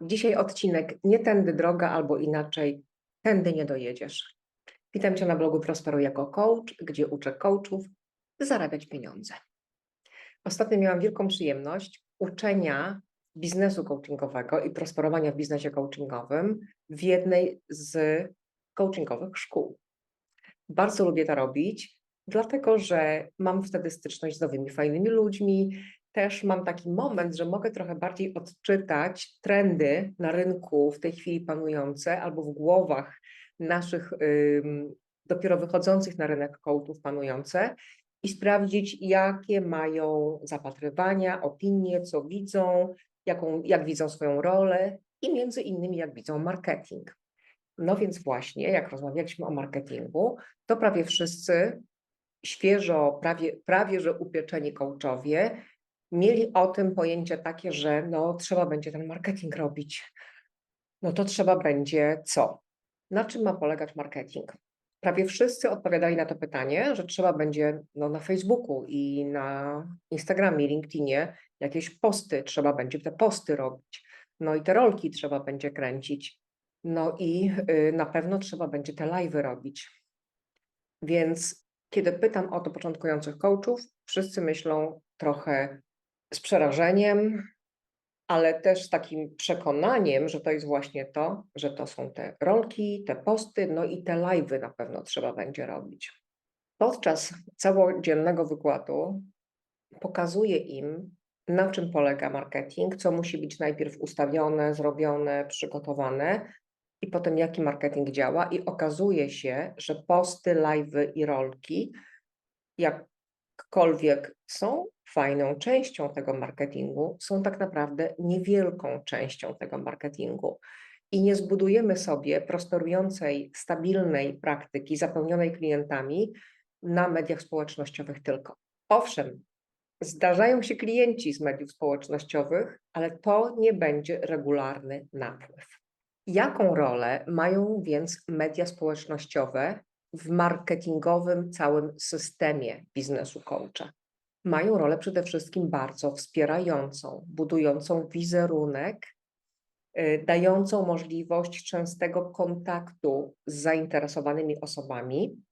Dzisiaj odcinek Nie tędy droga, albo inaczej, tędy nie dojedziesz. Witam Cię na blogu Prosperuj jako coach, gdzie uczę coachów zarabiać pieniądze. Ostatnio miałam wielką przyjemność uczenia biznesu coachingowego i prosperowania w biznesie coachingowym w jednej z coachingowych szkół. Bardzo lubię to robić, dlatego że mam wtedy styczność z nowymi, fajnymi ludźmi. Też mam taki moment, że mogę trochę bardziej odczytać trendy na rynku w tej chwili panujące albo w głowach naszych dopiero wychodzących na rynek coachów panujące i sprawdzić, jakie mają zapatrywania, opinie, co widzą, jaką, jak widzą swoją rolę i między innymi jak widzą marketing. No więc właśnie, jak rozmawialiśmy o marketingu, to prawie wszyscy świeżo, prawie, prawie że upieczeni coachowie mieli o tym pojęcie takie, że no trzeba będzie ten marketing robić. No to trzeba będzie co? Na czym ma polegać marketing? Prawie wszyscy odpowiadali na to pytanie, że trzeba będzie no, na Facebooku i na Instagramie, LinkedInie jakieś posty, trzeba będzie te posty robić. No i te rolki trzeba będzie kręcić. No i y, na pewno trzeba będzie te live'y robić. Więc kiedy pytam o to początkujących coachów, wszyscy myślą trochę z przerażeniem, ale też z takim przekonaniem, że to jest właśnie to, że to są te rolki, te posty, no i te live'y na pewno trzeba będzie robić. Podczas całodziennego wykładu pokazuję im, na czym polega marketing, co musi być najpierw ustawione, zrobione, przygotowane i potem jaki marketing działa i okazuje się, że posty, live'y i rolki jakkolwiek są fajną częścią tego marketingu, są tak naprawdę niewielką częścią tego marketingu. I nie zbudujemy sobie prosperującej, stabilnej praktyki zapełnionej klientami na mediach społecznościowych tylko. Owszem, zdarzają się klienci z mediów społecznościowych, ale to nie będzie regularny napływ. Jaką rolę mają więc media społecznościowe w marketingowym całym systemie biznesu coacha? Mają rolę przede wszystkim bardzo wspierającą, budującą wizerunek, y, dającą możliwość częstego kontaktu z zainteresowanymi osobami,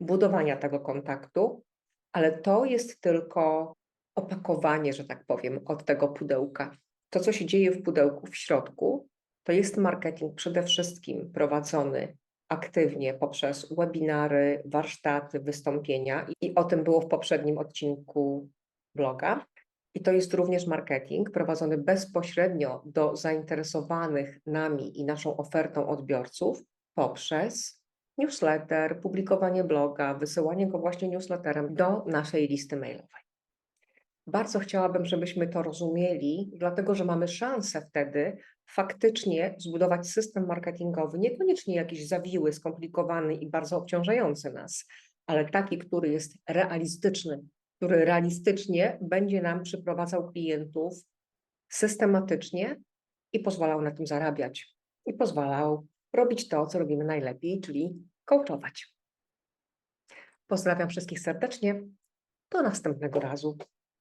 budowania tego kontaktu, ale to jest tylko opakowanie, że tak powiem, od tego pudełka. To, co się dzieje w pudełku w środku, to jest marketing przede wszystkim prowadzony aktywnie poprzez webinary, warsztaty, wystąpienia i o tym było w poprzednim odcinku bloga. I to jest również marketing prowadzony bezpośrednio do zainteresowanych nami i naszą ofertą odbiorców poprzez newsletter, publikowanie bloga, wysyłanie go właśnie newsletterem do naszej listy mailowej. Bardzo chciałabym, żebyśmy to rozumieli, dlatego że mamy szansę wtedy faktycznie zbudować system marketingowy, niekoniecznie jakiś zawiły, skomplikowany i bardzo obciążający nas, ale taki, który jest realistyczny, który realistycznie będzie nam przyprowadzał klientów systematycznie i pozwalał na tym zarabiać. I pozwalał robić to, co robimy najlepiej, czyli coachować. Pozdrawiam wszystkich serdecznie. Do następnego razu.